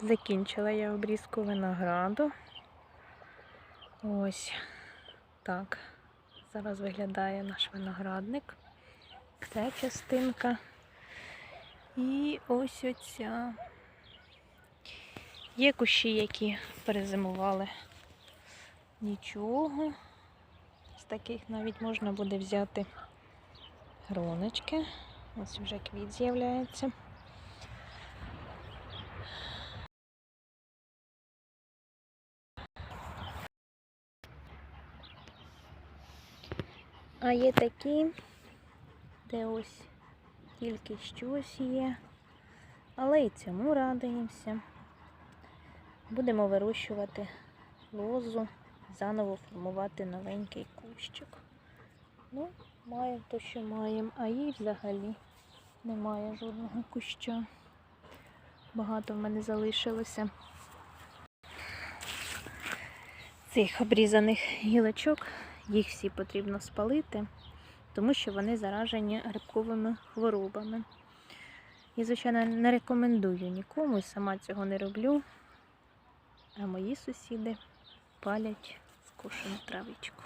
Закінчила я обрізку винограду. Ось так. Зараз виглядає наш виноградник. Ця частинка. І ось оця. Є кущі, які перезимували. Нічого. З таких навіть можна буде взяти гроночки. Ось вже квіт з'являється. А є такі, де ось тільки щось є. Але і цьому радуємося. Будемо вирощувати лозу, заново формувати новенький кущик. Ну, маємо то, що маємо, а їй взагалі немає жодного куща. Багато в мене залишилося цих обрізаних гілочок. Їх всі потрібно спалити, тому що вони заражені грибковими хворобами. Я, звичайно, не рекомендую нікому і сама цього не роблю. А мої сусіди палять скошену травичку.